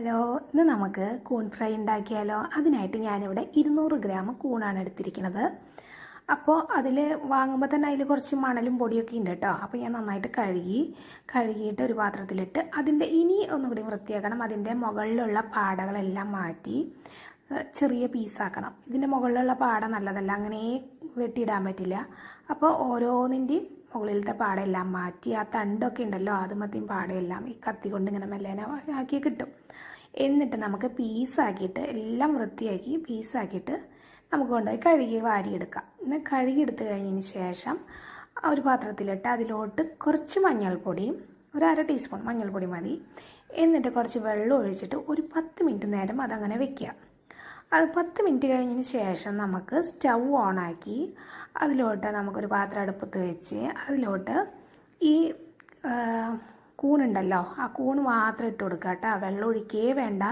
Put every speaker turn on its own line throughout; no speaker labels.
Hello ഇന്ന് നമുക്ക് കൂൺ ഫ്രൈ ഉണ്ടാക്കിയാലോ? അതിനായിട്ട് ഞാനിവിടെ ഇരുന്നൂറ് ഗ്രാം കൂണാണ് എടുത്തിരിക്കുന്നത്. അപ്പോൾ അതിൽ വാങ്ങുമ്പോൾ തന്നെ അതിൽ കുറച്ച് മണലും പൊടിയൊക്കെ ഉണ്ട് കേട്ടോ. അപ്പോൾ ഞാൻ നന്നായിട്ട് കഴുകി കഴുകിയിട്ട് ഒരു പാത്രത്തിലിട്ട് അതിന്റെ ഇനി ഒന്നുകൂടി വൃത്തിയാക്കണം. അതിന്റെ മുകളിലുള്ള പാടകളെല്ലാം മാറ്റി ചെറിയ പീസാക്കണം ഇതിന്റെ മുകളിലുള്ള പാട നല്ലതല്ല അങ്ങനെ വെട്ടിയിടാൻ പറ്റില്ല. അപ്പോൾ ഓരോന്നിന്റെയും മുകളിലത്തെ പാടയെല്ലാം മാറ്റി ആ തണ്ടൊക്കെ ഉണ്ടല്ലോ ആദ്യമത്തെയും പാടയെല്ലാം ഈ കത്തി കൊണ്ട് ഇങ്ങനെ മെല്ലേനെ ആക്കി കിട്ടും. എന്നിട്ട് നമുക്ക് പീസാക്കിയിട്ട് എല്ലാം വൃത്തിയാക്കി പീസാക്കിയിട്ട് നമുക്ക് കൊണ്ടുപോയി കഴുകി വാരിയെടുക്കാം. എന്നാൽ കഴുകിയെടുത്ത് കഴിഞ്ഞതിന് ശേഷം ഒരു പാത്രത്തിലിട്ട് അതിലോട്ട് കുറച്ച് മഞ്ഞൾപ്പൊടിയും ഒരു അര ടീസ്പൂൺ മഞ്ഞൾപ്പൊടി മതി. എന്നിട്ട് കുറച്ച് വെള്ളം ഒഴിച്ചിട്ട് ഒരു പത്ത് മിനിറ്റ് നേരം അതങ്ങനെ വെക്കുക. അത് പത്ത് മിനിറ്റ് കഴിഞ്ഞതിന് ശേഷം നമുക്ക് സ്റ്റൗ ഓണാക്കി അതിലോട്ട് നമുക്കൊരു പാത്രം അടുപ്പത്ത് വെച്ച് അതിലോട്ട് ഈ കൂണുണ്ടല്ലോ ആ കൂണ് മാത്രം ഇട്ട് കൊടുക്കുക കേട്ടോ വെള്ളം ഒഴിക്കേ വേണ്ട.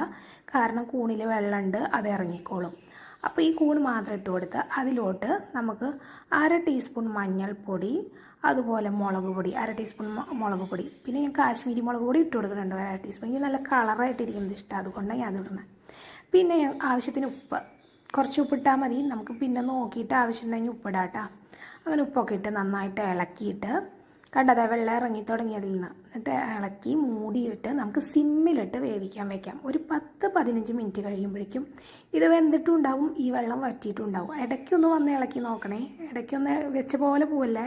കാരണം കൂണിൽ വെള്ളമുണ്ട് അത് ഇറങ്ങിക്കോളും. അപ്പോൾ ഈ കൂൺ മാത്രം ഇട്ട് കൊടുത്ത് അതിലോട്ട് നമുക്ക് അര ടീസ്പൂൺ മഞ്ഞൾപ്പൊടി അതുപോലെ മുളക് പൊടി അര ടീസ്പൂൺ മുളക് പൊടി. പിന്നെ ഞാൻ കാശ്മീരി മുളക് പൊടി ഇട്ട് കൊടുക്കുന്നുണ്ട് അര ടീസ്പൂൺ എനിക്ക് നല്ല കളറായിട്ടിരിക്കുന്നത് ഇഷ്ടം അതുകൊണ്ടാണ് ഞാൻ അതിടുന്നത് പിന്നെ ആവശ്യത്തിന് ഉപ്പ്. കുറച്ച് ഉപ്പിട്ടാൽ മതി. നമുക്ക് പിന്നെ നോക്കിയിട്ട് ആവശ്യമുണ്ടെങ്കിൽ ഉപ്പിടാം കേട്ടോ അങ്ങനെ ഉപ്പൊക്കെ ഇട്ട് നന്നായിട്ട് ഇളക്കിയിട്ട് കണ്ടതേ വെള്ളം ഇറങ്ങി തുടങ്ങിയതിൽ നിന്ന്. എന്നിട്ട് ഇളക്കി മൂടിയിട്ട് നമുക്ക് സിമ്മിലിട്ട് വേവിക്കാൻ വെക്കാം. ഒരു പത്ത് പതിനഞ്ച് മിനിറ്റ് കഴിയുമ്പോഴേക്കും ഇത് വെന്തിട്ടും ഉണ്ടാവും ഈ വെള്ളം വറ്റിയിട്ടും ഉണ്ടാവും ഇടയ്ക്കൊന്ന് വന്ന് ഇളക്കി നോക്കണേ. ഇടയ്ക്കൊന്ന് വെച്ച പോലെ പോവല്ലേ?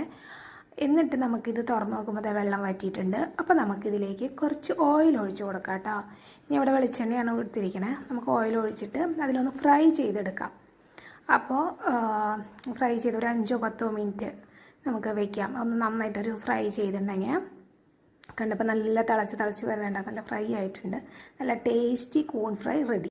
എന്നിട്ട് നമുക്കിത് തുറന്നു നോക്കുമ്പോൾ വെള്ളം വറ്റിയിട്ടുണ്ട്. അപ്പോൾ നമുക്കിതിലേക്ക് കുറച്ച് ഓയിൽ ഒഴിച്ച് കൊടുക്കാം കേട്ടോ. ഇനി ഇവിടെ വെളിച്ചെണ്ണയാണ് എടുത്തിരിക്കണേ. നമുക്ക് ഓയിൽ ഒഴിച്ചിട്ട് അതിലൊന്ന് ഫ്രൈ ചെയ്തെടുക്കാം. അപ്പോൾ ഫ്രൈ ചെയ്ത് ഒരു അഞ്ചോ പത്തോ മിനിറ്റ് നമുക്ക് വെക്കാം. ഒന്ന് നന്നായിട്ടൊരു ഫ്രൈ ചെയ്തിട്ടുണ്ടെങ്കിൽ കണ്ടപ്പോൾ നല്ല തിളച്ച് തിളച്ച് വരേണ്ട നല്ല ഫ്രൈ ആയിട്ടുണ്ട്. നല്ല ടേസ്റ്റി കോൺ ഫ്രൈ റെഡി